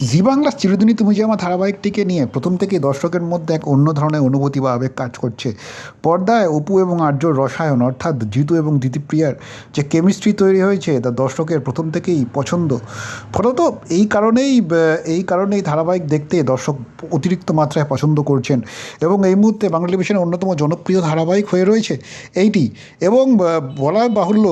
জি বাংলার চিরদিনই তুমি যে আমার ধারাবাহিকটিকে নিয়ে প্রথম থেকেই দর্শকের মধ্যে এক অন্য ধরনের অনুভূতি বা আবেগ কাজ করছে। পর্দায় অপু এবং আর্যর রসায়ন অর্থাৎ জিতু এবং দিতিপ্রিয়ার যে কেমিস্ট্রি তৈরি হয়েছে, তা দর্শকের প্রথম থেকেই পছন্দ। ফলত এই কারণেই এই কারণেই ধারাবাহিক দেখতে দর্শক অতিরিক্ত মাত্রায় পছন্দ করছেন এবং এই মুহূর্তে বাংলা টেলিভিশনের অন্যতম জনপ্রিয় ধারাবাহিক হয়ে রয়েছে এইটি। এবং বলা বাহুল্য,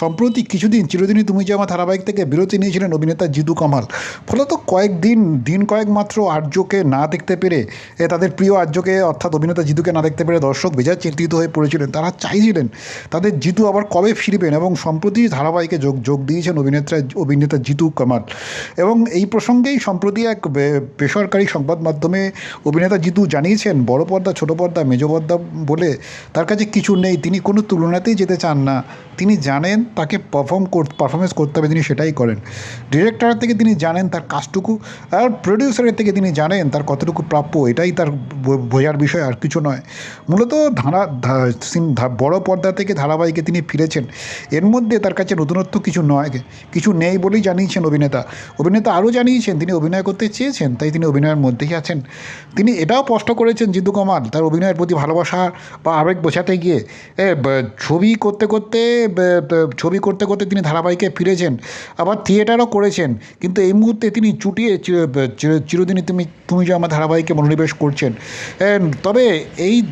সম্প্রতি কিছুদিন চিরদিনই তুমি যে আমার ধারাবাহিক থেকে বিরতি নিয়েছিলেন অভিনেতা জিদু কামাল। ফলত কয়েকদিন দিন কয়েক মাত্র আর্যকে না দেখতে পেরে এ, তাদের প্রিয় আর্যকে অর্থাৎ অভিনেতা জিতুকে না দেখতে পেরে দর্শক বেজায় চিন্তিত হয়ে পড়েছিলেন। তারা চাইছিলেন তাদের জিতু আবার কবে ফিরবেন এবং সম্প্রতি ধারাবাহিকে যোগ যোগ দিয়েছেন অভিনেত্রা অভিনেতা জিতু কামাল। এবং এই প্রসঙ্গেই সম্প্রতি এক বেসরকারি সংবাদ মাধ্যমে অভিনেতা জিতু জানিয়েছেন বড় পর্দা ছোট পর্দা মেজ পর্দা বলে তার কাছে কিছু নেই। তিনি কোনো তুলনাতেই যেতে চান না। তিনি জানেন তাকে পারফর্ম পারফরমেন্স করতে হবে, তিনি সেটাই করেন। ডিরেক্টর থেকে তিনি জানেন তার কাজটুকু, আর প্রডিউসারের থেকে তিনি জানেন তার কতটুকু প্রাপ্য, এটাই তার বোঝার বিষয়, আর কিছু নয়। মূলত ধারা বড় পর্দা থেকে ধারাবাহিকে তিনি ফিরেছেন। এর মধ্যে তার কাছে নতুনত্ব কিছু নয়, কিছু নেই বলেই জানিয়েছেন অভিনেতা। অভিনেতা আরও জানিয়েছেন, তিনি অভিনয় করতে চেয়েছেন, তাই তিনি অভিনয়ের মধ্যেই আছেন। তিনি এটাও স্পষ্ট করেছেন জিদু কুমার, তার অভিনয়ের প্রতি ভালোবাসা বা আবেগ বোঝাতে গিয়ে ছবি করতে করতে ছবি করতে করতে তিনি ধারাবাহিকে ফিরেছেন, আবার থিয়েটারও করেছেন। কিন্তু এই মুহূর্তে তিনি চুটিয়ে চির- চির- চিরদিনই তুমি তুমি যে আমার ধারাবাহিকে মনোনিবেশ করছেন। তবে এই